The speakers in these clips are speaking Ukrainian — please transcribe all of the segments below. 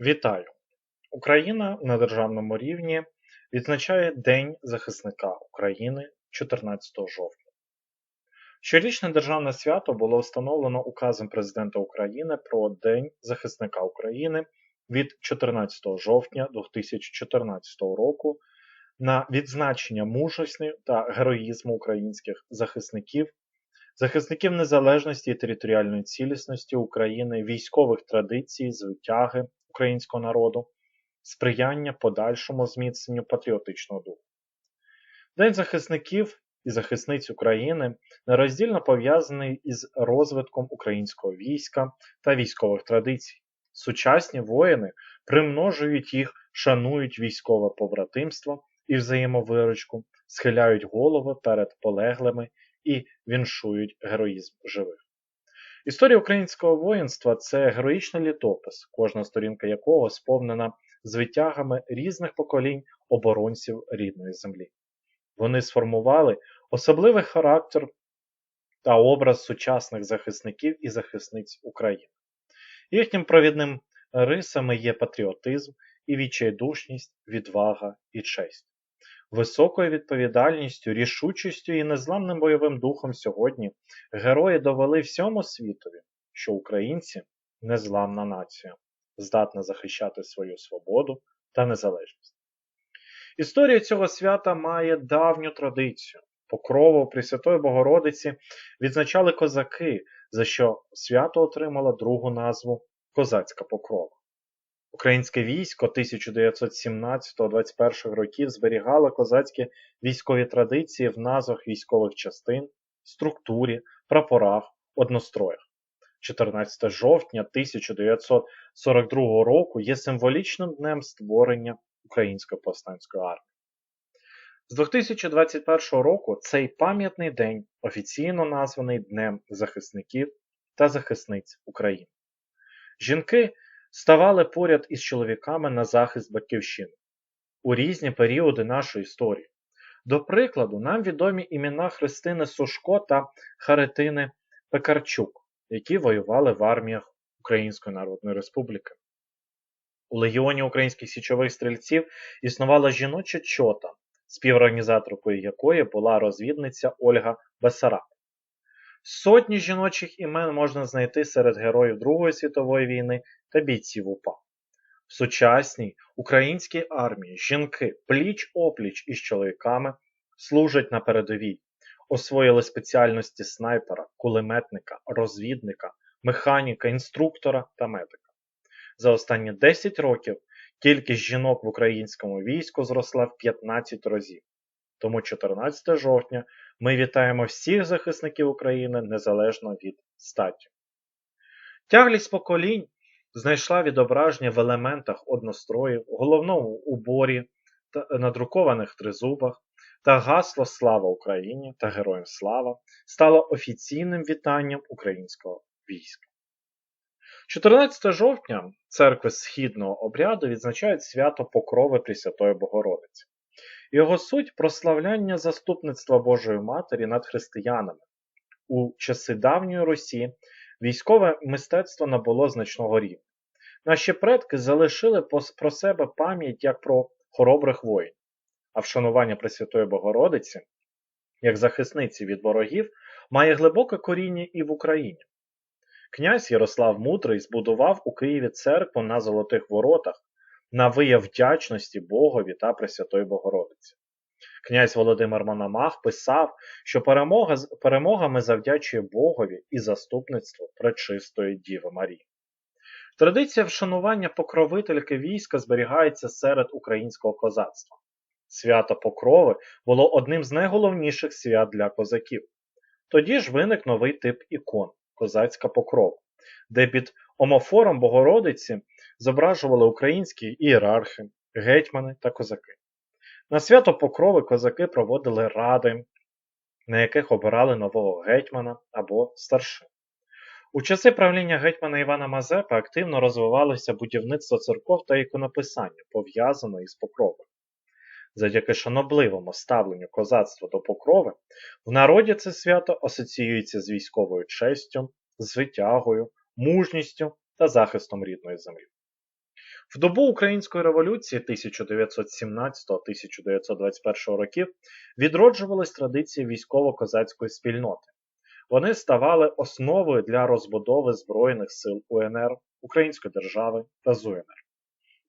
Вітаю! Україна на державному рівні відзначає День захисника України 14 жовтня. Щорічне державне свято було встановлено указом Президента України про День захисника України від 14 жовтня 2014 року на відзначення мужності та героїзму українських захисників, захисників незалежності і територіальної цілісності України, військових традицій, звитяги українського народу, сприяння подальшому зміцненню патріотичного духу. День захисників і захисниць України нероздільно пов'язаний із розвитком українського війська та військових традицій. Сучасні воїни примножують їх, шанують військове побратимство і взаємовиручку, схиляють голови перед полеглими і віншують героїзм живих. Історія українського воїнства це героїчний літопис, кожна сторінка якого сповнена звитягами різних поколінь оборонців рідної землі. Вони сформували особливий характер та образ сучасних захисників і захисниць України. Їхнім провідним рисами є патріотизм і відчайдушність, відвага і честь. Високою відповідальністю, рішучістю і незламним бойовим духом сьогодні герої довели всьому світові, що українці незламна нація, здатна захищати свою свободу та незалежність. Історія цього свята має давню традицію. Покрову Пресвятої Богородиці відзначали козаки, за що свято отримало другу назву Козацька Покрова. Українське військо 1917-21 років зберігало козацькі військові традиції в назвах військових частин, структурі, прапорах, одностроях. 14 жовтня 1942 року є символічним днем створення Української повстанської армії. З 2021 року цей пам'ятний день офіційно названий Днем захисників та захисниць України. Жінки ставали поряд із чоловіками на захист батьківщини у різні періоди нашої історії. До прикладу, нам відомі імена Христини Сушко та Харитини Пекарчук, які воювали в арміях Української Народної Республіки. У Легіоні українських січових стрільців існувала жіноча чота, співорганізаторкою якої була розвідниця Ольга Бесараб. Сотні жіночих імен можна знайти серед героїв Другої світової війни та бійців УПА. В сучасній українській армії жінки пліч опліч із чоловіками служать на передовій, освоїли спеціальності снайпера, кулеметника, розвідника, механіка, інструктора та медика. За останні 10 років кількість жінок в українському війську зросла в 15 разів. Тому 14 жовтня ми вітаємо всіх захисників України незалежно від статі. Тяглість поколінь знайшла відображення в елементах одностроїв, головному уборі, надрукованих тризубах та гасло Слава Україні та Героям Слава стало офіційним вітанням українського війська. 14 жовтня церкви Східного обряду відзначають свято Покрови Пресвятої Богородиці. Його суть прославляння заступництва Божої Матері над християнами. У часи давньої Русі військове мистецтво набуло значного рівня. Наші предки залишили про себе пам'ять як про хоробрих воїнів, а вшанування Пресвятої Богородиці, як захисниці від ворогів, має глибоке коріння і в Україні. Князь Ярослав Мудрий збудував у Києві церкву на Золотих Воротах на вияв вдячності Богові та Пресвятої Богородиці. Князь Володимир Мономах писав, що перемога, перемогами завдячує Богові і заступництву Пречистої Діви Марії. Традиція вшанування покровительки війська зберігається серед українського козацтва. Свято Покрови було одним з найголовніших свят для козаків. Тоді ж виник новий тип ікон козацька покрова, де під омофором Богородиці зображували українські ієрархи, гетьмани та козаки. На свято Покрови козаки проводили ради, на яких обирали нового гетьмана або старшин. У часи правління гетьмана Івана Мазепи активно розвивалося будівництво церков та іконописання, пов'язане із покровою. Завдяки шанобливому ставленню козацтва до покрови, в народі це свято асоціюється з військовою честю, звитягою, мужністю та захистом рідної землі. В добу Української революції 1917-1921 років відроджувались традиції військово-козацької спільноти. Вони ставали основою для розбудови Збройних сил УНР, Української держави та ЗУНР.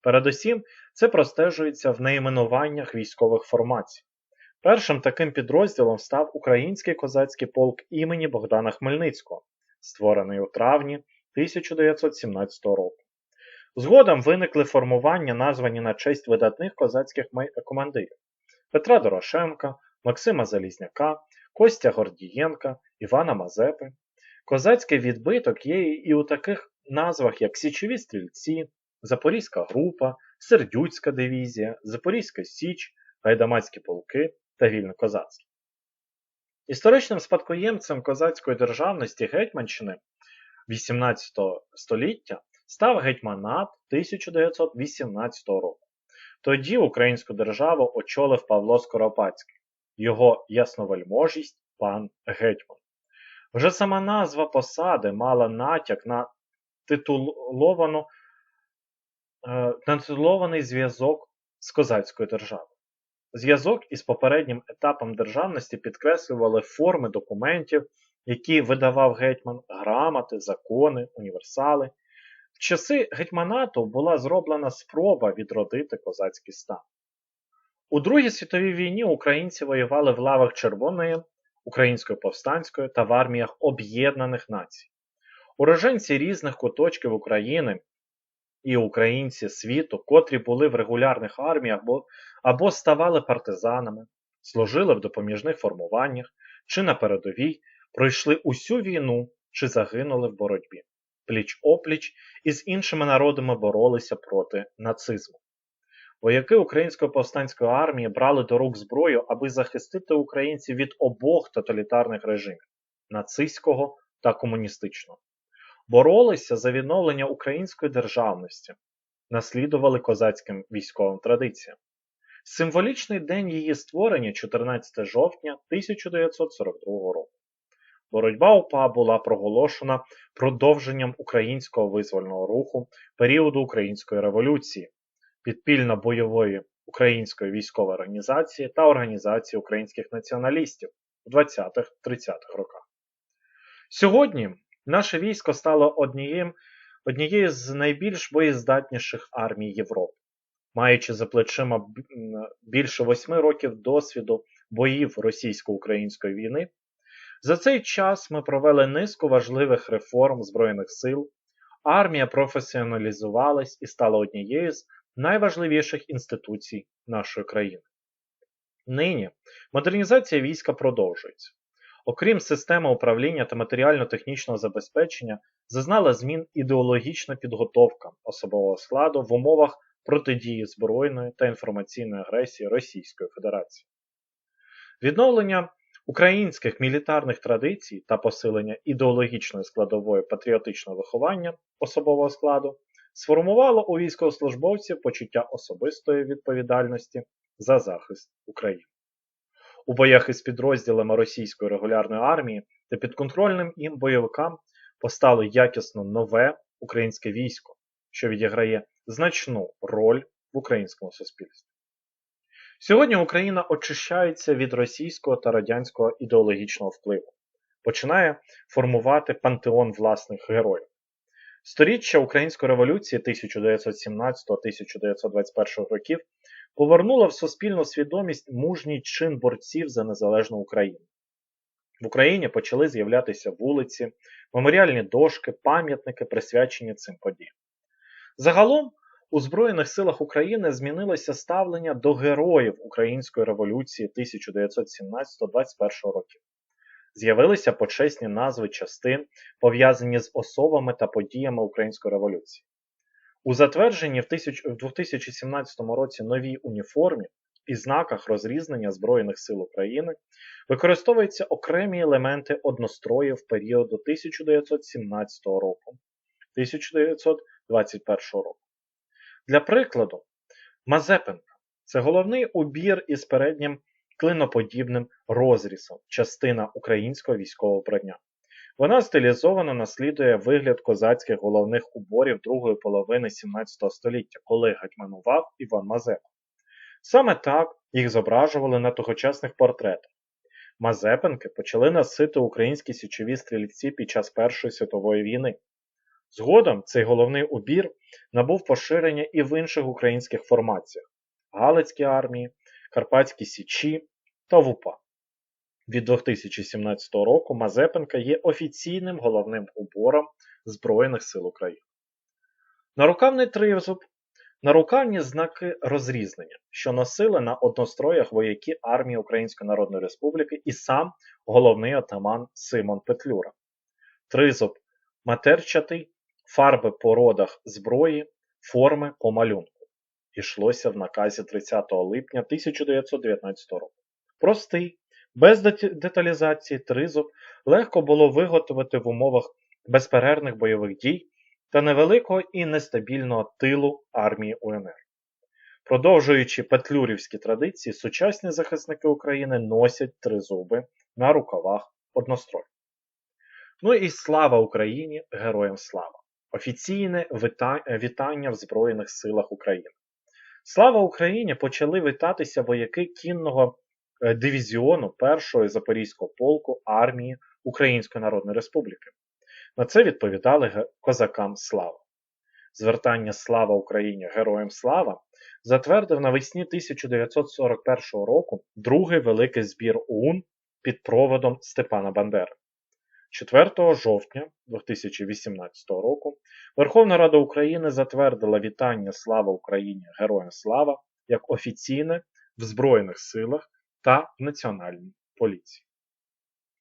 Передусім, це простежується в найменуваннях військових формацій. Першим таким підрозділом став Український козацький полк імені Богдана Хмельницького, створений у травні 1917 року. Згодом виникли формування, названі на честь видатних козацьких командирів Петра Дорошенка, Максима Залізняка, Костя Гордієнка, Івана Мазепи. Козацький відбиток є і у таких назвах, як Січові стрільці, Запорізька група, Сердюцька дивізія, Запорізька Січ, Гайдамацькі полки та Вільнокозацькі. Історичним спадкоємцем козацької державності Гетьманщини 18 століття став гетьманат 1918 року. Тоді українську державу очолив Павло Скоропадський, його ясновельможість пан Гетьман. Вже сама назва посади мала натяк на титуловану, е, на титулований зв'язок з козацькою державою. Зв'язок із попереднім етапом державності підкреслювали форми документів, які видавав гетьман, грамоти, закони, універсали. Часи гетьманату була зроблена спроба відродити козацький стан. У Другій світовій війні українці воювали в лавах Червоної, Української повстанської та в арміях Об'єднаних Націй. Уроженці різних куточків України і українці світу, котрі були в регулярних арміях або ставали партизанами, служили в допоміжних формуваннях чи на передовій, пройшли усю війну чи загинули в боротьбі. Пліч опліч із іншими народами боролися проти нацизму. Вояки Української повстанської армії брали до рук зброю, аби захистити українців від обох тоталітарних режимів нацистського та комуністичного. Боролися за відновлення української державності, наслідували козацьким військовим традиціям. Символічний день її створення 14 жовтня 1942 року. Боротьба УПА була проголошена продовженням українського визвольного руху періоду Української революції, підпільно-бойової української військової організації та Організації українських націоналістів у 20-30-х роках. Сьогодні наше військо стало однією, однією з найбільш боєздатніших армій Європи, маючи за плечима більше восьми років досвіду боїв російсько-української війни. За цей час ми провели низку важливих реформ Збройних сил, армія професіоналізувалась і стала однією з найважливіших інституцій нашої країни. Нині модернізація війська продовжується. Окрім системи управління та матеріально-технічного забезпечення, зазнала змін ідеологічна підготовка особового складу в умовах протидії збройної та інформаційної агресії Російської Федерації. Відновлення українських мілітарних традицій та посилення ідеологічної складової патріотичного виховання особового складу сформувало у військовослужбовців почуття особистої відповідальності за захист України. У боях із підрозділами російської регулярної армії та підконтрольним їм бойовикам постало якісно нове українське військо, що відіграє значну роль в українському суспільстві. Сьогодні Україна очищається від російського та радянського ідеологічного впливу, починає формувати пантеон власних героїв. Сторіччя Української революції 1917-1921 років повернуло в суспільну свідомість мужній чин борців за незалежну Україну. В Україні почали з'являтися вулиці, меморіальні дошки, пам'ятники, присвячені цим подіям. Загалом у Збройних силах України змінилося ставлення до героїв Української революції 1917-21 років. З'явилися почесні назви частин, пов'язані з особами та подіями Української революції. У затвердженні в 2017 році новій уніформі і знаках розрізнення Збройних сил України використовуються окремі елементи одностроїв періоду 1917 року 1921 року. Для прикладу, Мазепинка це головний убір із переднім клиноподібним розрізом, частина українського військового броня. Вона стилізовано наслідує вигляд козацьких головних уборів другої половини 17 століття, коли гетьманував Іван Мазепа. Саме так їх зображували на тогочасних портретах. Мазепинки почали носити українські січові стрільці під час Першої світової війни. Згодом цей головний убір набув поширення і в інших українських формаціях Галицькій армії, Карпатській Січі та ВУПА. Від 2017 року Мазепинка є офіційним головним убором Збройних сил України. Нарукавний тризуб нарукавні знаки розрізнення, що носили на одностроях вояки армії Української Народної Республіки і сам головний отаман Симон Петлюра. Тризуб матерчатий, фарби по родах зброї, форми по малюнку. Ішлося в наказі 30 липня 1919 року. Простий, без деталізації тризуб легко було виготовити в умовах безперервних бойових дій та невеликого і нестабільного тилу армії УНР. Продовжуючи петлюрівські традиції, сучасні захисники України носять тризуби на рукавах однострою. Ну і слава Україні! Героям слава! Офіційне вітання в Збройних силах України. Слава Україні! Почали вітатися вояки кінного е, дивізіону 1-го Запорізького полку армії Української Народної Республіки. На це відповідали козакам слава. Звертання Слава Україні Героям Слава затвердив навесні 1941 року другий великий збір ОУН під проводом Степана Бандери. 4 жовтня 2018 року Верховна Рада України затвердила вітання Слава Україні Героям Слава як офіційне в Збройних силах та в Національній поліції.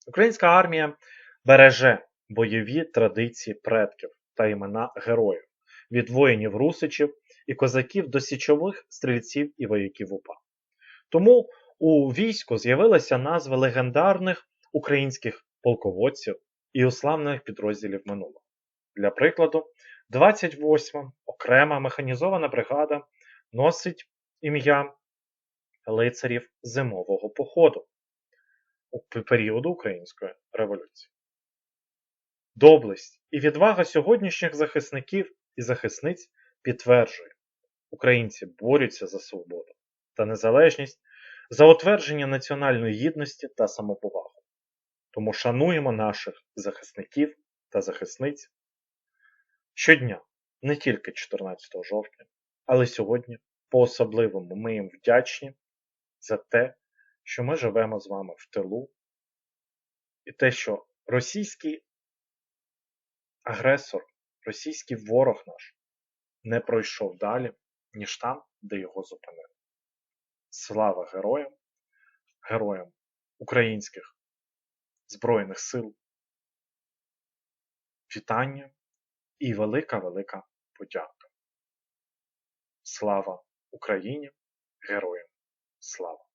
Українська армія береже бойові традиції предків та імена героїв від воїнів русичів і козаків до січових стрільців і вояків УПА. Тому у війську з'явилися назви легендарних українських полководців і уславних підрозділів минулого. Для прикладу, 28 окрема механізована бригада носить ім'я лицарів зимового походу у періоду Української революції. Доблесть і відвага сьогоднішніх захисників і захисниць підтверджує, українці борються за свободу та незалежність, за утвердження національної гідності та самоповагу. Тому шануємо наших захисників та захисниць щодня, не тільки 14 жовтня, але сьогодні по-особливому ми їм вдячні за те, що ми живемо з вами в тилу, і те, що російський агресор, російський ворог наш не пройшов далі, ніж там, де його зупинили. Слава героям, героям українських Збройних сил, вітання і велика-велика подяка. Слава Україні! Героям слава!